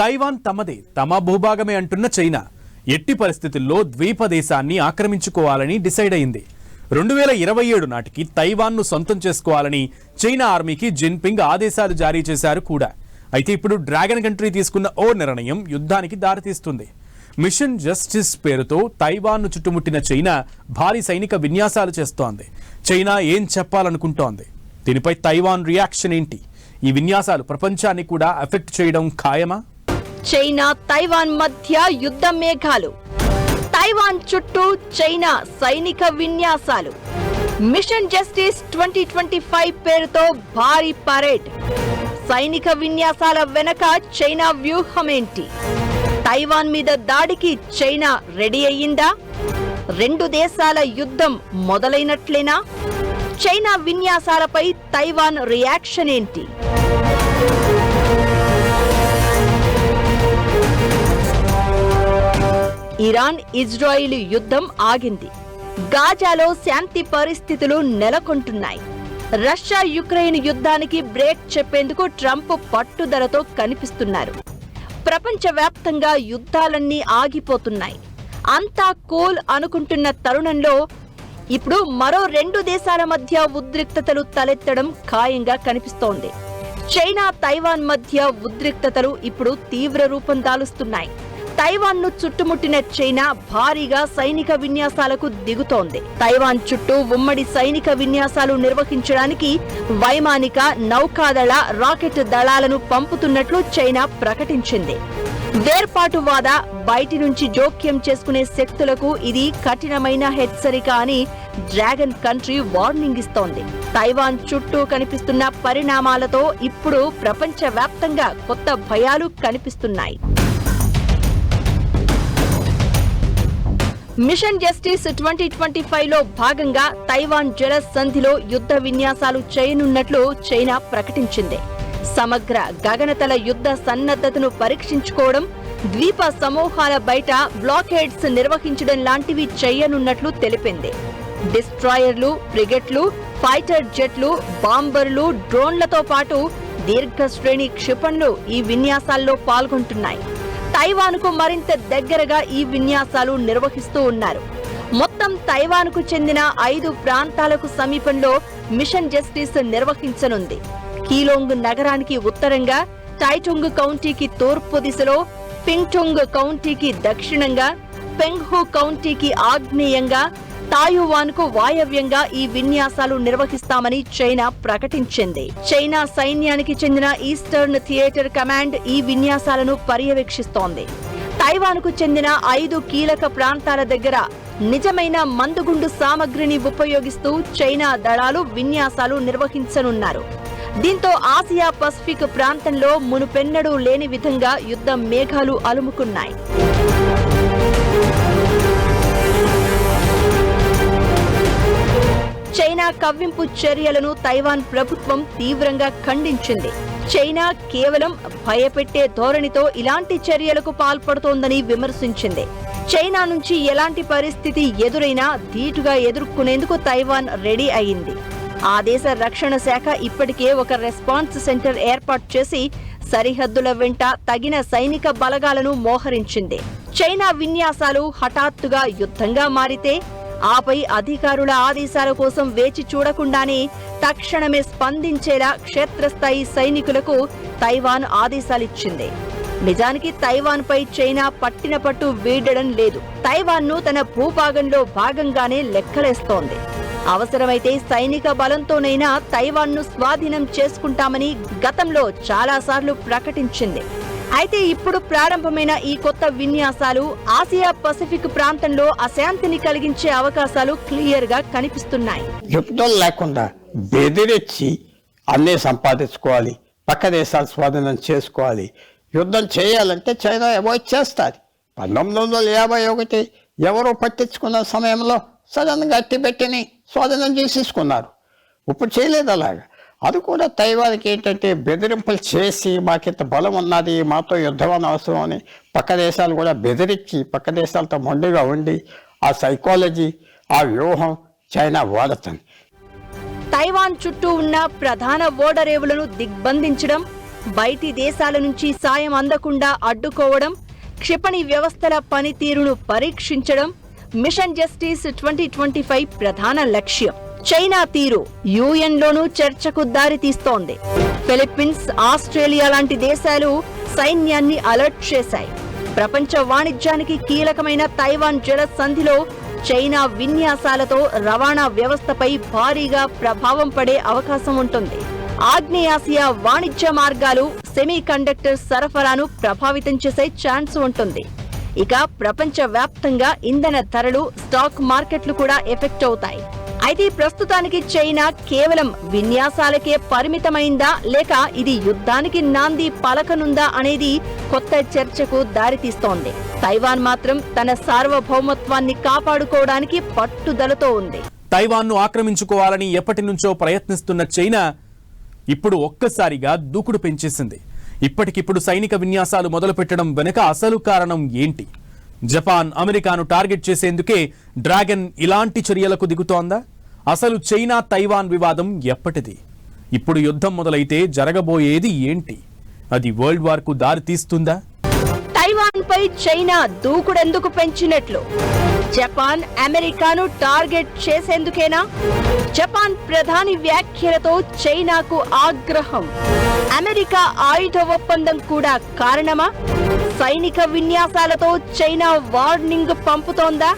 Taiwan తమదే తమ భూభాగమే అంటున్న China. ఎట్టి పరిస్థితుల్లో ద్వీప దేశాన్ని ఆక్రమించుకోవాలని డిసైడ్ అయింది. రెండు వేల ఇరవై ఏడు నాటికి తైవాన్ను సొంతం చేసుకోవాలని చైనా ఆర్మీకి జిన్పింగ్ ఆదేశాలు జారీ చేశారు కూడా. అయితే ఇప్పుడు డ్రాగన్ కంట్రీ తీసుకున్న ఓ నిర్ణయం యుద్ధానికి దారితీస్తుంది. మిషన్ జస్టిస్ పేరుతో తైవాన్ను చుట్టుముట్టిన చైనా భారీ సైనిక విన్యాసాలు చేస్తోంది. చైనా ఏం చెప్పాలనుకుంటోంది? దీనిపై తైవాన్ రియాక్షన్ ఏంటి? ఈ విన్యాసాలు ప్రపంచాన్ని కూడా ఎఫెక్ట్ చేయడం ఖాయమా? చైనా తైవాన్ మధ్య యుద్ధ మేఘాలు. తైవాన్ చుట్టూ చైనా సైనిక విన్యాసాలు. Mission justice twenty twenty five పేరుతో భారీ పరేడ్. సైనిక విన్యాసాల వెనక చైనా వ్యూహమేంటి? తైవాన్ మీద దాడికి చైనా రెడీ అయ్యిందా? రెండు దేశాల యుద్ధం మొదలైనట్లేనా? చైనా విన్యాసాలపై తైవాన్ రియాక్షన్ ఏంటి ఇరాన్ ఇజ్రాయిల్ యుద్ధం ఆగింది. గాజాలో శాంతి పరిస్థితులు నెలకొంటున్నాయి. రష్యా యుక్రెయిన్ యుద్ధానికి బ్రేక్ చెప్పేందుకు ట్రంప్ పట్టుదలతో కనిపిస్తున్నారు. ప్రపంచవ్యాప్తంగా యుద్ధాలన్నీ ఆగిపోతున్నాయి. అంతా కూల్ అనుకుంటున్న తరుణంలో ఇప్పుడు మరో రెండు దేశాల మధ్య ఉద్రిక్తతలు తలెత్తడం ఖాయంగా కనిపిస్తోంది. చైనా తైవాన్ మధ్య ఉద్రిక్తతలు ఇప్పుడు తీవ్ర రూపం దాలుస్తున్నాయి. తైవాన్ను చుట్టుముట్టిన చైనా భారీగా సైనిక విన్యాసాలకు దిగుతోంది. తైవాన్ చుట్టూ ఉమ్మడి సైనిక విన్యాసాలు నిర్వహించడానికి వైమానిక నౌకాదళ రాకెట్ దళాలను పంపుతున్నట్లు చైనా ప్రకటించింది. వేర్పాటువాద బయటి నుంచి జోక్యం చేసుకునే శక్తులకు ఇది కఠినమైన హెచ్చరిక అని డ్రాగన్ కంట్రీ వార్నింగ్ ఇస్తోంది. తైవాన్ చుట్టూ కనిపిస్తున్న పరిణామాలతో ఇప్పుడు ప్రపంచవ్యాప్తంగా కొత్త భయాలు కనిపిస్తున్నాయి. మిషన్ జస్టిస్ ట్వంటీ ట్వంటీ ఫైవ్లో భాగంగా తైవాన్ జల సంధిలో యుద్ధ విన్యాసాలు చేయనున్నట్లు చైనా ప్రకటించింది. సమగ్ర గగనతల యుద్ధ సన్నద్ధతను పరీక్షించుకోవడం ద్వీప సమూహాల బయట బ్లాకేడ్స్ నిర్వహించడం లాంటివి చేయనున్నట్లు తెలిపింది. డిస్ట్రాయర్లు ఫ్రిగెట్లు ఫైటర్ జెట్లు బాంబర్లు డ్రోన్లతో పాటు దీర్ఘ శ్రేణి క్షిపణులు ఈ విన్యాసాల్లో పాల్గొంటున్నాయి. తైవాన్కు మరింత దగ్గరగా ఈ విన్యాసాలు నిర్వహిస్తూ ఉన్నారు. మొత్తం తైవాన్కు చెందిన ఐదు ప్రాంతాలకు సమీపంలో మిషన్ జస్టిస్ నిర్వహించనుంది. కీలోంగ్ నగరానికి ఉత్తరంగా టైటొంగ్ కౌంటీకి తూర్పు దిశలో పింగ్టొంగ్ కౌంటీకి దక్షిణంగా పెంగ్హు కౌంటీకి ఆగ్నేయంగా తాయువాన్కు వాయవ్యంగా ఈ విన్యాసాలు నిర్వహిస్తామని చైనా ప్రకటించింది. చైనా సైన్యానికి చెందిన ఈస్టర్న్ థియేటర్ కమాండ్ ఈ విన్యాసాలను పర్యవేక్షిస్తోంది. తైవాన్కు చెందిన ఐదు కీలక ప్రాంతాల దగ్గర నిజమైన మందుగుండు సామగ్రిని ఉపయోగిస్తూ చైనా దళాలు విన్యాసాలు నిర్వహించనున్నారు. దీంతో ఆసియా పసిఫిక్ ప్రాంతంలో మునుపెన్నడూ లేని విధంగా యుద్ధ మేఘాలు అలుముకున్నాయి. చైనా కవ్వింపు చర్యలను తైవాన్ ప్రభుత్వం తీవ్రంగా ఖండించింది. చైనా కేవలం భయపెట్టే ధోరణితో ఇలాంటి చర్యలకు పాల్పడుతోందని విమర్శించింది. చైనా నుంచి ఎలాంటి పరిస్థితి ఎదురైనా ధీటుగా ఎదుర్కొనేందుకు తైవాన్ రెడీ అయింది ఆ దేశ రక్షణ శాఖ ఇప్పటికే ఒక రెస్పాన్స్ సెంటర్ ఏర్పాటు చేసి సరిహద్దుల వెంట తగిన సైనిక బలగాలను మోహరించింది. చైనా విన్యాసాలు హఠాత్తుగా యుద్ధంగా మారితే ఆపై అధికారుల ఆదేశాల కోసం వేచి చూడకుండానే తక్షణమే స్పందించేలా క్షేత్రస్థాయి సైనికులకు తైవాన్ ఆదేశాలిచ్చింది. నిజానికి తైవాన్ పై చైనా పట్టిన పట్టు వీడడం లేదు. తైవాన్ను తన భూభాగంలో భాగంగానే లెక్కలేస్తోంది. అవసరమైతే సైనిక బలంతోనైనా తైవాన్ను స్వాధీనం చేసుకుంటామని గతంలో చాలాసార్లు ప్రకటించింది. అయితే ఇప్పుడు ప్రారంభమైన ఈ కొత్త విన్యాసాలు ఆసియా పసిఫిక్ ప్రాంతంలో అశాంతిని కలిగించే అవకాశాలు క్లియర్గా కనిపిస్తున్నాయి. యుద్ధం లేకుండా బెదిరించి అన్నీ సంపాదించుకోవాలి పక్క దేశాలు స్వాధీనం చేసుకోవాలి. యుద్ధం చేయాలంటే చైనా అవాయిడ్ చేస్తుంది. పంతొమ్మిది వందల యాభై ఒకటి ఎవరో పట్టించుకున్న సమయంలో సడన్గా అట్టిపెట్టిని స్వాధీనం చేసేసుకున్నారు. ఇప్పుడు చేయలేదు అలాగా. అది కూడా తైవాన్కి ఏంటంటే బెదిరింపులు చేసి మాకింత బలం ఉన్నది మాతో యుద్ధం అని అవసరం అని పక్క దేశాలు కూడా బెదిరించి పక్క దేశాలతో మొండిగా ఉండి ఆ సైకాలజీ ఆ వ్యూహం చైనా వాడుతుంది. తైవాన్ చుట్టూ ఉన్న ప్రధాన ఓడరేవులను దిగ్బంధించడం బయటి దేశాల నుంచి సాయం అందకుండా అడ్డుకోవడం క్షిపణి వ్యవస్థల పనితీరును పరీక్షించడం mission justice twenty twenty five ప్రధాన లక్ష్యం. చైనా తీరు యుఎన్ లోనూ చర్చకు దారితీస్తోంది ఫిలిప్పీన్స్ ఆస్ట్రేలియా లాంటి దేశాలు సైన్యాన్ని అలర్ట్ చేశాయి. ప్రపంచ వాణిజ్యానికి కీలకమైన తైవాన్ జల సంధిలో చైనా విన్యాసాలతో రవాణా వ్యవస్థపై భారీగా ప్రభావం పడే అవకాశం ఉంటుంది. ఆగ్నేయాసియా వాణిజ్య మార్గాలు సెమీ కండక్టర్ సరఫరాను ప్రభావితం చేసే ఛాన్స్ ఉంటుంది. ఇక ప్రపంచ వ్యాప్తంగా ఇంధన ధరలు స్టాక్ మార్కెట్లు కూడా ఎఫెక్ట్ అవుతాయి. అయితే ప్రస్తుతానికి చైనా కేవలం విన్యాసాలకే పరిమితమైందా లేక ఇది యుద్ధానికి నాంది పలకనుందా అనేది కొత్త చర్చకు దారితీస్తోంది తైవాన్ మాత్రం తన సార్వభౌమత్వాన్ని కాపాడుకోవడానికి పట్టుదలతో ఉంది. తైవాన్ను ఆక్రమించుకోవాలని ఎప్పటి నుంచో ప్రయత్నిస్తున్న చైనా ఇప్పుడు ఒక్కసారిగా దూకుడు పెంచేసింది. ఇప్పటికిప్పుడు సైనిక విన్యాసాలు మొదలుపెట్టడం వెనుక అసలు కారణం ఏంటి? జపాన్ అమెరికాను టార్గెట్ చేసేందుకే డ్రాగన్ ఇలాంటి చర్యలకు దిగుతోందా? అసలు చైనా తైవాన్ వివాదం ఎప్పటిది? ఇప్పుడు యుద్ధం మొదలైతే జరగబోయేది ఏంటి? అది వరల్డ్ వార్కు దారి తీస్తుందా? తైవాన్ పై చైనా దూకుడెందుకు పెంచినట్లు? జపాన్ అమెరికాను టార్గెట్ చేసేందుకేనా? జపాన్ ప్రధాని వ్యాఖ్యలతో చైనాకు ఆగ్రహం. అమెరికా ఆయుధ ఒప్పందం కూడా కారణమా? సైనిక విన్యాసాలతో చైనా వార్నింగ్ పంపుతోందా?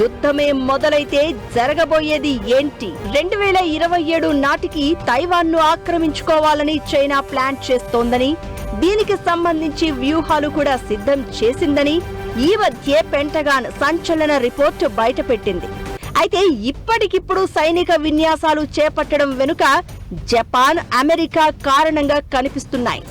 యుద్ధమే మొదలైతే జరగబోయేది ఏంటి? రెండు వేల ఇరవై ఏడు నాటికి తైవాన్ను ఆక్రమించుకోవాలని చైనా ప్లాన్ చేస్తోందని దీనికి సంబంధించి వ్యూహాలు కూడా సిద్ధం చేసిందని ఈ మధ్య పెంటగాన్ సంచలన రిపోర్ట్ బయటపెట్టింది. అయితే ఇప్పటికిప్పుడు సైనిక విన్యాసాలు చేపట్టడం వెనుక జపాన్ అమెరికా కారణంగా కనిపిస్తున్నాయి.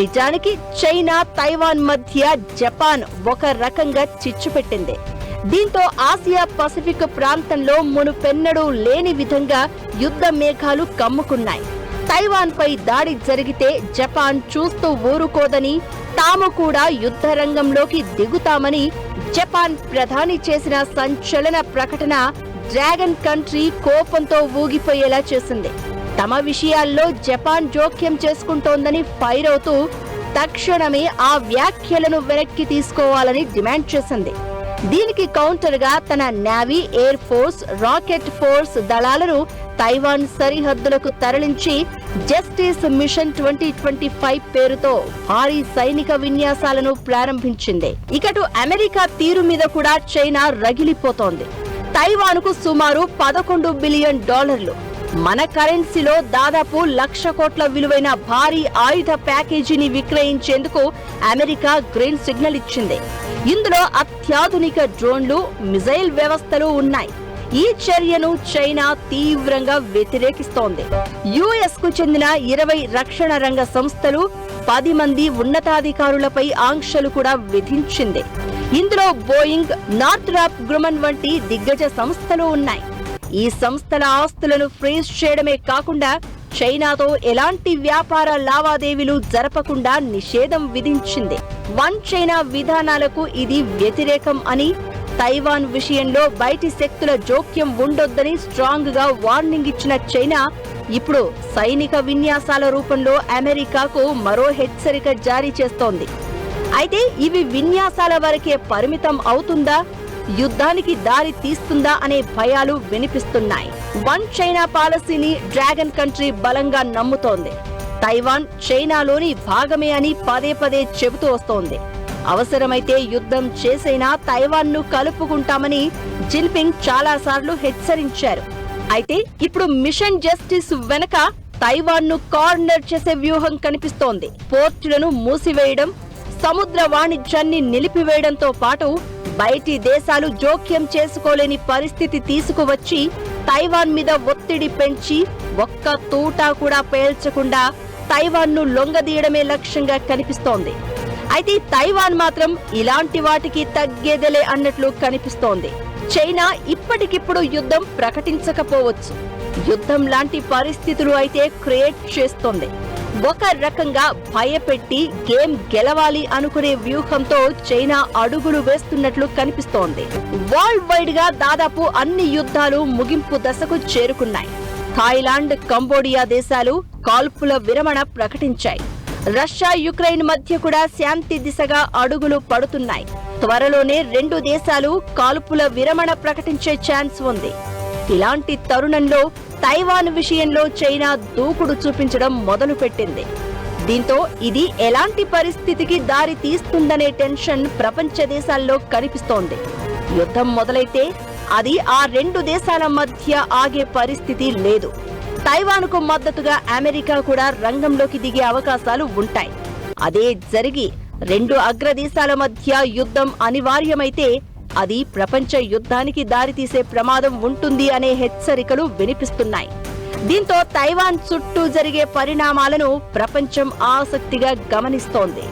నిజానికి చైనా తైవాన్ మధ్య జపాన్ ఒక రకంగా చిచ్చు పెట్టింది. దీంతో ఆసియా పసిఫిక్ ప్రాంతంలో మునుపెన్నడూ లేని విధంగా యుద్ధ మేఘాలు కమ్ముకున్నాయి. తైవాన్ పై దాడి జరిగితే జపాన్ చూస్తూ ఊరుకోదని తాము కూడా యుద్ధ రంగంలోకి దిగుతామని జపాన్ ప్రధాని చేసిన సంచలన ప్రకటన డ్రాగన్ కంట్రీ కోపంతో ఊగిపోయేలా చేసింది. తమ విషయాల్లో జపాన్ జోక్యం చేసుకుంటోందని ఫైర్ అవుతూ తక్షణమే ఆ వ్యాఖ్యలను వెనక్కి తీసుకోవాలని డిమాండ్ చేసింది. దీనికి కౌంటర్గా తన navy air force rocket force దళాలను తైవాన్ సరిహద్దులకు తరలించి justice mission twenty twenty five పేరుతో భారీ సైనిక విన్యాసాలను ప్రారంభించింది. ఇకటు అమెరికా తీరు మీద కూడా చైనా రగిలిపోతోంది. తైవాన్కు సుమారు పదకొండు బిలియన్ డాలర్లు మన కరెన్సీలో దాదాపు లక్ష కోట్ల విలువైన భారీ ఆయుధ ప్యాకేజీని విక్రయించేందుకు అమెరికా గ్రీన్ సిగ్నల్ ఇచ్చింది. ఇందులో అత్యాధునిక డ్రోన్లు మిజైల్ వ్యవస్థలు ఉన్నాయి. ఈ చర్యను చైనా తీవ్రంగా వ్యతిరేకిస్తోంది. యుఎస్కు చెందిన ఇరవై రక్షణ రంగ సంస్థలు పది మంది ఉన్నతాధికారులపై ఆంక్షలు కూడా విధించింది. ఇందులో బోయింగ్ నార్థ్రాప్ గ్రుమన్ వంటి దిగ్గజ సంస్థలు ఉన్నాయి. ఈ సంస్థల ఆస్తులను ఫ్రీజ్ చేయడమే కాకుండా చైనాతో ఎలాంటి వ్యాపార లావాదేవీలు జరపకుండా నిషేధం విధించింది. వన్ చైనా విధానాలకు ఇది వ్యతిరేకం అని తైవాన్ విషయంలో బయటి శక్తుల జోక్యం ఉండొద్దని స్ట్రాంగ్గా వార్నింగ్ ఇచ్చిన చైనా ఇప్పుడు సైనిక విన్యాసాల రూపంలో అమెరికాకు మరో హెచ్చరిక జారీ చేస్తోంది. అయితే ఇవి విన్యాసాల వరకే పరిమితం అవుతుందా? యుద్ధానికి దారి తీస్తుందా అనే భయాలు వినిపిస్తున్నాయి. వన్ చైనా పాలసీని డ్రాగన్ కంట్రీ బలంగా నమ్ముతోంది. తైవాన్ చైనాలోని భాగమే అని పదే పదే చెబుతూ వస్తోంది. అవసరమైతే యుద్ధం చేసైనా తైవాన్ను కలుపుకుంటామని జిన్పింగ్ చాలాసార్లు హెచ్చరించారు. అయితే ఇప్పుడు మిషన్ జస్టిస్ వెనక తైవాన్ను కార్నర్ చేసే వ్యూహం కనిపిస్తోంది. పోర్టులను మూసివేయడం సముద్ర వాణిజ్యాన్ని నిలిపివేయడంతో పాటు బయటి దేశాలు జోక్యం చేసుకోలేని పరిస్థితి తీసుకువచ్చి తైవాన్ మీద ఒత్తిడి పెంచి ఒక్క తూటా కూడా పేల్చకుండా తైవాన్ను లొంగదీయడమే లక్ష్యంగా కనిపిస్తోంది. అయితే తైవాన్ మాత్రం ఇలాంటి వాటికి తగ్గేదలే అన్నట్లు కనిపిస్తోంది. చైనా ఇప్పటికిప్పుడు యుద్ధం ప్రకటించకపోవచ్చు. యుద్ధం లాంటి పరిస్థితులు అయితే క్రియేట్ చేస్తోంది. ఒక రకంగా భయపెట్టి గేమ్ గెలవాలి అనుకునే వ్యూహంతో చైనా అడుగులు వేస్తున్నట్లు కనిపిస్తోంది. వరల్డ్ వైడ్గా దాదాపు అన్ని యుద్ధాలు ముగింపు దశకు చేరుకున్నాయి. థాయిలాండ్ కంబోడియా దేశాలు కాల్పుల విరమణ ప్రకటించాయి. రష్యా యుక్రెయిన్ మధ్య కూడా శాంతి దిశగా అడుగులు పడుతున్నాయి. త్వరలోనే రెండు దేశాలు కాల్పుల విరమణ ప్రకటించే ఛాన్స్ ఉంది. ఇలాంటి తరుణంలో తైవాన్ విషయంలో చైనా దూకుడు చూపించడం మొదలుపెట్టింది. దీంతో ఇది ఎలాంటి పరిస్థితికి దారి తీస్తుందనే టెన్షన్ ప్రపంచ దేశాల్లో కనిపిస్తోంది. యుద్ధం మొదలైతే అది ఆ రెండు దేశాల మధ్య ఆగే పరిస్థితి లేదు. తైవాన్కు మద్దతుగా అమెరికా కూడా రంగంలోకి దిగే అవకాశాలు ఉంటాయి. అదే జరిగి రెండు అగ్రదేశాల మధ్య యుద్ధం అనివార్యమైతే అది ప్రపంచ యుద్ధానికి దారితీసే ప్రమాదం ఉంటుంది అనే హెచ్చరికలు వినిపిస్తున్నాయి. దీంతో తైవాన్ చుట్టూ జరిగే పరిణామాలను ప్రపంచం ఆసక్తిగా గమనిస్తోంది.